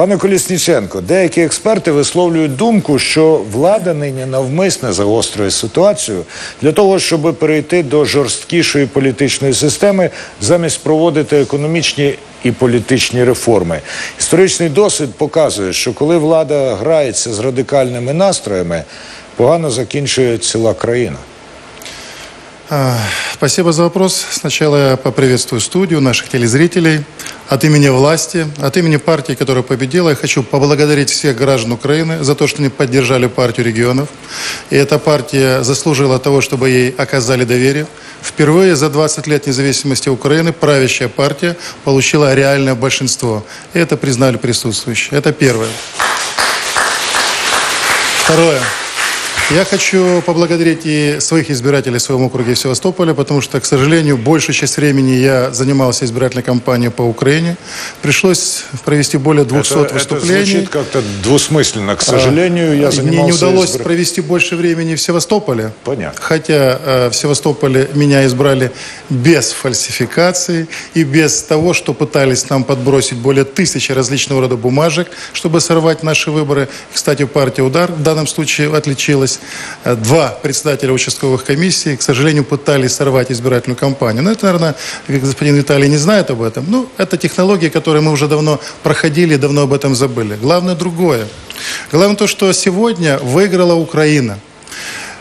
Пане Колісніченко, деякі експерти висловлюють думку, що влада нині навмисне загострює ситуацію для того, щоб перейти до жорсткішої політичної системи, замість проводити економічні і політичні реформи. Історичний досвід показує, що коли влада грається з радикальними настроями, погано закінчує ціла країна. А, Спасибо за вопрос. Сначала я поприветствую студию, наших телезрителей. От имени власти, от имени партии, которая победила, я хочу поблагодарить всех граждан Украины за то, что они поддержали партию регионов. И эта партия заслужила того, чтобы ей оказали доверие. Впервые за 20 лет независимости Украины правящая партия получила реальное большинство. И это признали присутствующие. Это первое. Второе. Я хочу поблагодарить и своих избирателей в своем округе в Севастополе, потому что, к сожалению, большую часть времени я занимался избирательной кампанией по Украине. Пришлось провести более 200 это, выступлений. Это звучит как-то двусмысленно. К сожалению, я занимался... Мне не удалось избир... провести больше времени в Севастополе. Понятно. Хотя э, в Севастополе меня избрали без фальсификаций и без того, что пытались нам подбросить более тысячи различного рода бумажек, чтобы сорвать наши выборы. Кстати, партия «Удар» в данном случае отличилась. Э, Два председателя участковых комиссий, к сожалению, пытались сорвать избирательную кампанию. Но это, наверное, господин Виталий не знает об этом. Ну, это технологии, которые мы уже давно проходили давно об этом забыли. Главное другое. Главное то, что сегодня выиграла Украина.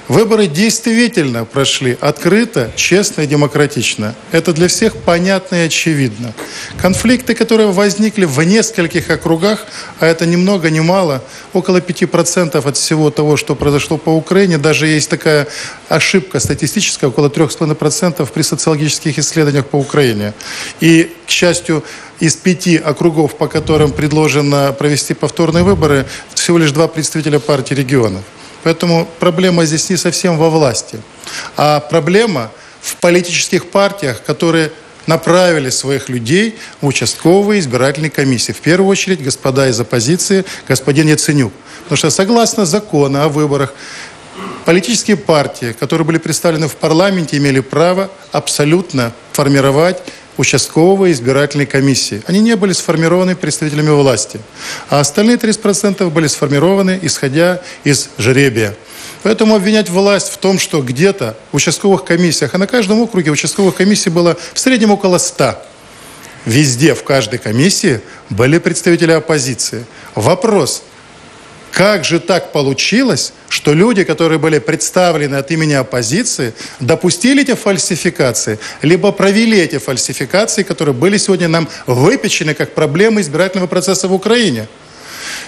Выборы действительно прошли открыто, честно и демократично. Это для всех понятно и очевидно. Конфликты, которые возникли в нескольких округах, а это ни много ни мало, около 5% от всего того, что произошло по Украине, даже есть такая ошибка статистическая, около 3,5% при социологических исследованиях по Украине. И, к счастью, из пяти округов, по которым предложено провести повторные выборы, всего лишь два представителя партии регионов. Поэтому проблема здесь не совсем во власти, а проблема в политических партиях, которые направили своих людей в участковые избирательные комиссии. В первую очередь, господа из оппозиции, господин Яценюк. Потому что согласно закону о выборах, политические партии, которые были представлены в парламенте, имели право абсолютно формировать участковые избирательные комиссии. Они не были сформированы представителями власти. А остальные 30% были сформированы, исходя из жребия. Поэтому обвинять власть в том, что где-то в участковых комиссиях, а на каждом округе участковых комиссий было в среднем около 100, везде, в каждой комиссии были представители оппозиции. Вопрос, как же так получилось, что люди, которые были представлены от имени оппозиции, допустили эти фальсификации, либо провели эти фальсификации, которые были сегодня нам выпечены как проблемы избирательного процесса в Украине?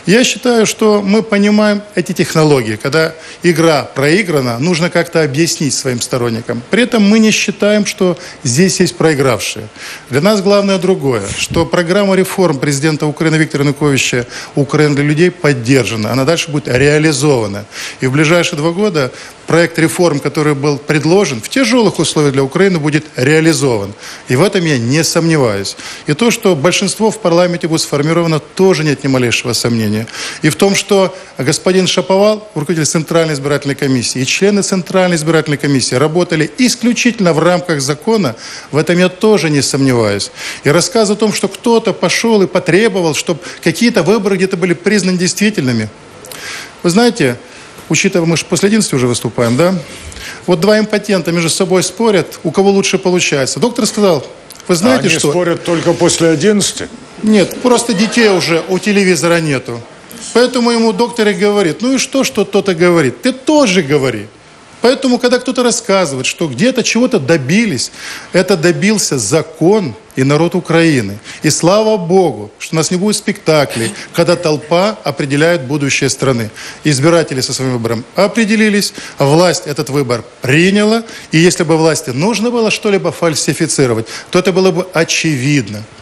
Я считаю, что мы понимаем эти технологии. Когда игра проиграна, нужно как-то объяснить своим сторонникам. При этом мы не считаем, что здесь есть проигравшие. Для нас главное другое, что программа реформ президента Украины Виктора Януковича «Украина для людей» поддержана. Она дальше будет реализована. И в ближайшие два года проект реформ, который был предложен, в тяжелых условиях для Украины будет реализован. И в этом я не сомневаюсь. И то, что большинство в парламенте будет сформировано, тоже нет ни малейшего сомнения. И в том, что господин Шаповал, руководитель Центральной избирательной комиссии, и члены Центральной избирательной комиссии работали исключительно в рамках закона, в этом я тоже не сомневаюсь. И рассказ о том, что кто-то пошел и потребовал, чтобы какие-то выборы где-то были признаны действительными. Вы знаете, учитывая, мы же после 11 уже выступаем, да? Вот два импотента между собой спорят, у кого лучше получается. Доктор сказал, вы знаете, Они что... спорят только после 11? Нет, просто детей уже у телевизора нету. Поэтому ему доктор и говорит, ну и что, что кто-то говорит? Ты тоже говори. Поэтому, когда кто-то рассказывает, что где-то чего-то добились, это добился закон и народ Украины. И слава Богу, что у нас не будет спектаклей, когда толпа определяет будущее страны. Избиратели со своим выбором определились, власть этот выбор приняла, и если бы власти нужно было что-либо фальсифицировать, то это было бы очевидно.